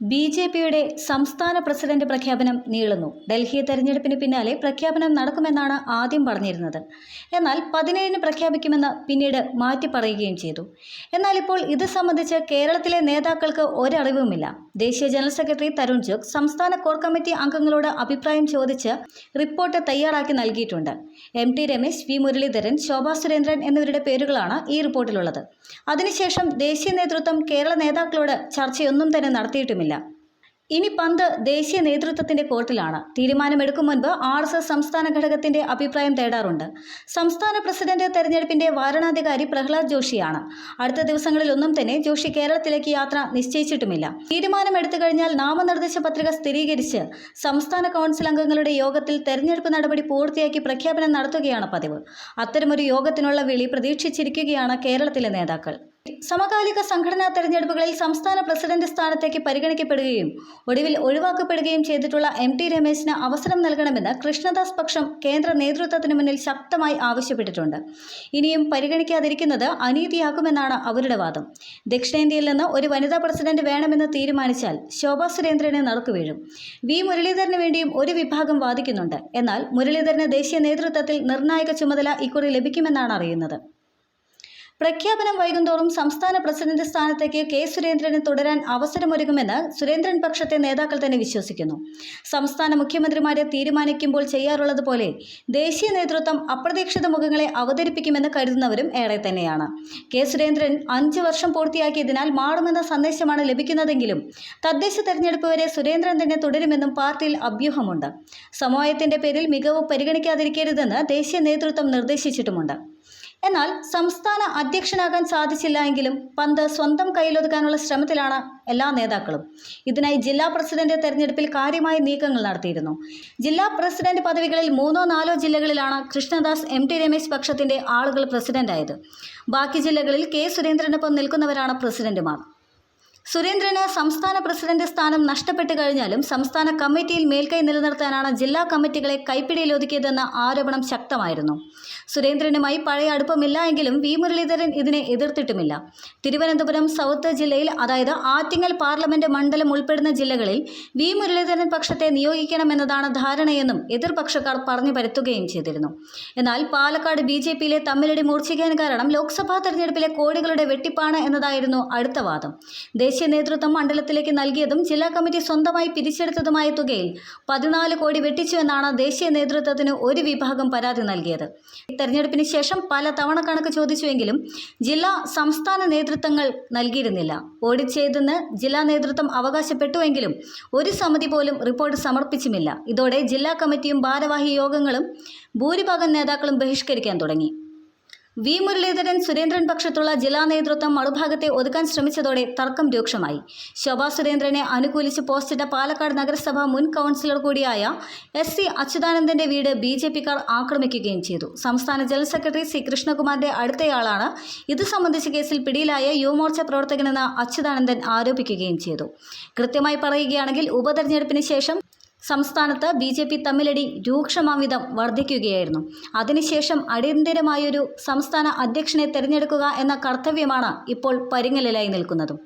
B J പിയുടെ സംസ്ഥാന president പ്രഖ്യാപനം നീളുന്നു. ഡൽഹി തെരഞ്ഞെടുപ്പിന് പിന്നാലെ പ്രഖ്യാപനം നടക്കുമെന്നാണ് ആദ്യം പറഞ്ഞിരുന്നത്. എന്നാൽ പതിനേഴിന് പ്രഖ്യാപിക്കുമെന്ന് പിന്നീട് മാറ്റി പറയുകയും ചെയ്തു. എന്നാൽ ഇപ്പോൾ ഇത് സംബന്ധിച്ച് കേരളത്തിലെ നേതാക്കൾക്ക് ഒരറിവുമില്ല. ദേശീയ ജനറൽ സെക്രട്ടറി തരുൺ ജുഗ് സംസ്ഥാന കോർ കമ്മിറ്റി അംഗങ്ങളോട് അഭിപ്രായം ചോദിച്ച് റിപ്പോർട്ട് തയ്യാറാക്കി നൽകിയിട്ടുണ്ട്. M T Ramesh V Muraleedharan Shobha Surendran എന്നിവരുടെ പേരുകളാണ് ഈ റിപ്പോർട്ടിലുള്ളത്. അതിനുശേഷം ദേശീയ നേതൃത്വം കേരള നേതാക്കളോട് ചർച്ചയൊന്നും തന്നെ നടത്തിയിട്ടുമില്ല. ഇനി പന്ത് ദേശീയ നേതൃത്വത്തിന്റെ കോർട്ടിലാണ്. തീരുമാനമെടുക്കും മുൻപ് ആർ എസ് എസ് സംസ്ഥാന ഘടകത്തിന്റെ അഭിപ്രായം തേടാറുണ്ട്. സംസ്ഥാന പ്രസിഡന്റ് തെരഞ്ഞെടുപ്പിന്റെ വാരണാധികാരി പ്രഹ്ലാദ് ജോഷിയാണ്. അടുത്ത ദിവസങ്ങളിലൊന്നും തന്നെ ജോഷി കേരളത്തിലേക്ക് യാത്ര നിശ്ചയിച്ചിട്ടുമില്ല. തീരുമാനമെടുത്തു കഴിഞ്ഞാൽ നാമനിർദ്ദേശ പത്രിക സ്ഥിരീകരിച്ച് സംസ്ഥാന കൗൺസിൽ അംഗങ്ങളുടെ യോഗത്തിൽ തെരഞ്ഞെടുപ്പ് നടപടി പൂർത്തിയാക്കി പ്രഖ്യാപനം നടത്തുകയാണ് പതിവ്. അത്തരമൊരു യോഗത്തിനുള്ള വിളി പ്രതീക്ഷിച്ചിരിക്കുകയാണ് കേരളത്തിലെ നേതാക്കൾ. സമകാലിക സംഘടനാ തെരഞ്ഞെടുപ്പുകളിൽ സംസ്ഥാന പ്രസിഡന്റ് സ്ഥാനത്തേക്ക് പരിഗണിക്കപ്പെടുകയും ഒടുവിൽ ഒഴിവാക്കപ്പെടുകയും ചെയ്തിട്ടുള്ള എം ടി രമേശിന് അവസരം നൽകണമെന്ന് കൃഷ്ണദാസ് പക്ഷം കേന്ദ്ര നേതൃത്വത്തിന് മുന്നിൽ ശക്തമായി ആവശ്യപ്പെട്ടിട്ടുണ്ട്. ഇനിയും പരിഗണിക്കാതിരിക്കുന്നത് അനീതിയാകുമെന്നാണ് അവരുടെ വാദം. ദക്ഷിണേന്ത്യയിൽ നിന്ന് ഒരു വനിതാ പ്രസിഡന്റ് വേണമെന്ന് തീരുമാനിച്ചാൽ ശോഭാ സുരേന്ദ്രനെ നടക്കു വീഴും. വി മുരളീധരന് വേണ്ടിയും ഒരു വിഭാഗം വാദിക്കുന്നുണ്ട്. എന്നാൽ മുരളീധരന് ദേശീയ നേതൃത്വത്തിൽ നിർണായക ചുമതല ഇക്കുറി ലഭിക്കുമെന്നാണ് അറിയുന്നത്. പ്രഖ്യാപനം വൈകുന്തോറും സംസ്ഥാന പ്രസിഡന്റ് സ്ഥാനത്തേക്ക് കെ സുരേന്ദ്രന് തുടരാൻ അവസരമൊരുങ്ങുമെന്ന് സുരേന്ദ്രൻ പക്ഷത്തെ നേതാക്കൾ തന്നെ വിശ്വസിക്കുന്നു. സംസ്ഥാന മുഖ്യമന്ത്രിമാരെ തീരുമാനിക്കുമ്പോൾ ചെയ്യാറുള്ളതുപോലെ ദേശീയ നേതൃത്വം അപ്രതീക്ഷിത മുഖങ്ങളെ അവതരിപ്പിക്കുമെന്ന് കരുതുന്നവരും ഏറെ തന്നെയാണ്. കെ സുരേന്ദ്രൻ അഞ്ച് വർഷം പൂർത്തിയാക്കിയതിനാൽ മാറുമെന്ന സന്ദേശമാണ് ലഭിക്കുന്നതെങ്കിലും തദ്ദേശ തെരഞ്ഞെടുപ്പ് വരെ സുരേന്ദ്രൻ തന്നെ തുടരുമെന്നും പാർട്ടിയിൽ അഭ്യൂഹമുണ്ട്. സമവായത്തിന്റെ പേരിൽ മികവ് പരിഗണിക്കാതിരിക്കരുതെന്ന് ദേശീയ നേതൃത്വം നിർദ്ദേശിച്ചിട്ടുമുണ്ട്. എന്നാൽ സംസ്ഥാന അധ്യക്ഷനാകാൻ സാധിച്ചില്ല എങ്കിലും പന്ത് സ്വന്തം കയ്യിലൊതുക്കാനുള്ള ശ്രമത്തിലാണ് എല്ലാ നേതാക്കളും. ഇതിനായി ജില്ലാ പ്രസിഡന്റ് തെരഞ്ഞെടുപ്പിൽ കാര്യമായ നീക്കങ്ങൾ നടത്തിയിരുന്നു. ജില്ലാ പ്രസിഡന്റ് പദവികളിൽ മൂന്നോ നാലോ ജില്ലകളിലാണ് കൃഷ്ണദാസ് എം ടി രമേശ് പക്ഷത്തിന്റെ ആളുകൾ പ്രസിഡന്റായത്. ബാക്കി ജില്ലകളിൽ കെ സുരേന്ദ്രനൊപ്പം നിൽക്കുന്നവരാണ് പ്രസിഡന്റുമാർ. സുരേന്ദ്രന് സംസ്ഥാന പ്രസിഡന്റ് സ്ഥാനം നഷ്ടപ്പെട്ടു കഴിഞ്ഞാലും സംസ്ഥാന കമ്മിറ്റിയിൽ മേൽക്കൈ നിലനിർത്താനാണ് ജില്ലാ കമ്മിറ്റികളെ കൈപ്പിടിയിൽ ഒതുക്കിയതെന്ന ആരോപണം ശക്തമായിരുന്നു. സുരേന്ദ്രനുമായി പഴയ അടുപ്പമില്ല എങ്കിലും വി. മുരളീധരൻ ഇതിനെ എതിർത്തിട്ടുമില്ല. തിരുവനന്തപുരം സൗത്ത് ജില്ലയിൽ അതായത് ആറ്റിങ്ങൽ പാർലമെന്റ് മണ്ഡലം ഉൾപ്പെടുന്ന ജില്ലകളിൽ വി. മുരളീധരൻ പക്ഷത്തെ നിയോഗിക്കണമെന്നതാണ് ധാരണയെന്നും എതിർപക്ഷക്കാർ പറഞ്ഞു പരത്തുകയും ചെയ്തിരുന്നു. എന്നാൽ പാലക്കാട് ബി. ജെ. പിയിലെ തമ്മിലടി മൂർച്ഛിക്കാൻ കാരണം ലോക്സഭാ തെരഞ്ഞെടുപ്പിലെ കോടികളുടെ വെട്ടിപ്പാണ് എന്നതായിരുന്നു അടുത്ത വാദം. ദേശീയ നേതൃത്വം മണ്ഡലത്തിലേക്ക് നൽകിയതും ജില്ലാ കമ്മിറ്റി സ്വന്തമായി പിരിച്ചെടുത്തതുമായ തുകയിൽ പതിനാല് കോടി വെട്ടിച്ചുവെന്നാണ് ദേശീയ നേതൃത്വത്തിന് ഒരു വിഭാഗം പരാതി നൽകിയത്. തെരഞ്ഞെടുപ്പിന് ശേഷം പല തവണ കണക്ക് ചോദിച്ചുവെങ്കിലും ജില്ലാ സംസ്ഥാന നേതൃത്വങ്ങൾ നൽകിയിരുന്നില്ല. ഓഡിറ്റ് ചെയ്തെന്ന് ജില്ലാ നേതൃത്വം അവകാശപ്പെട്ടുവെങ്കിലും ഒരു സമിതി പോലും റിപ്പോർട്ട് സമർപ്പിച്ചുമില്ല. ഇതോടെ ജില്ലാ കമ്മിറ്റിയും ഭാരവാഹി യോഗങ്ങളും ഭൂരിഭാഗം നേതാക്കളും ബഹിഷ്കരിക്കാൻ തുടങ്ങി. വി മുരളീധരൻ സുരേന്ദ്രൻ പക്ഷത്തുള്ള ജില്ലാ നേതൃത്വം മറുഭാഗത്തെ ഒതുക്കാൻ ശ്രമിച്ചതോടെ തർക്കം രൂക്ഷമായി. ശോഭാ സുരേന്ദ്രനെ അനുകൂലിച്ച് പോസ്റ്റിട്ട പാലക്കാട് നഗരസഭ മുൻ കൗൺസിലർ കൂടിയായ എസ് സി അച്യുതാനന്ദന്റെ വീട് ബി ജെ പിക്കാർ ആക്രമിക്കുകയും ചെയ്തു. സംസ്ഥാന ജനറൽ സെക്രട്ടറി സി കൃഷ്ണകുമാറിന്റെ അടുത്തയാളാണ്. ഇത് സംബന്ധിച്ച കേസിൽ പിടിയിലായ യുവമോർച്ച പ്രവർത്തകനെന്ന് അച്യുതാനന്ദൻ ആരോപിക്കുകയും ചെയ്തു. കൃത്യമായി പറയുകയാണെങ്കിൽ ഉപതെരഞ്ഞെടുപ്പിന് ശേഷം സംസ്ഥാനത്ത് ബി ജെ പി തമ്മിലടി രൂക്ഷമാംവിധം വർദ്ധിക്കുകയായിരുന്നു അതിനുശേഷം അടിയന്തരമായൊരു സംസ്ഥാന അധ്യക്ഷനെ തെരഞ്ഞെടുക്കുക എന്ന കർത്തവ്യമാണ് ഇപ്പോൾ പരിങ്ങലിലായി നിൽക്കുന്നതും.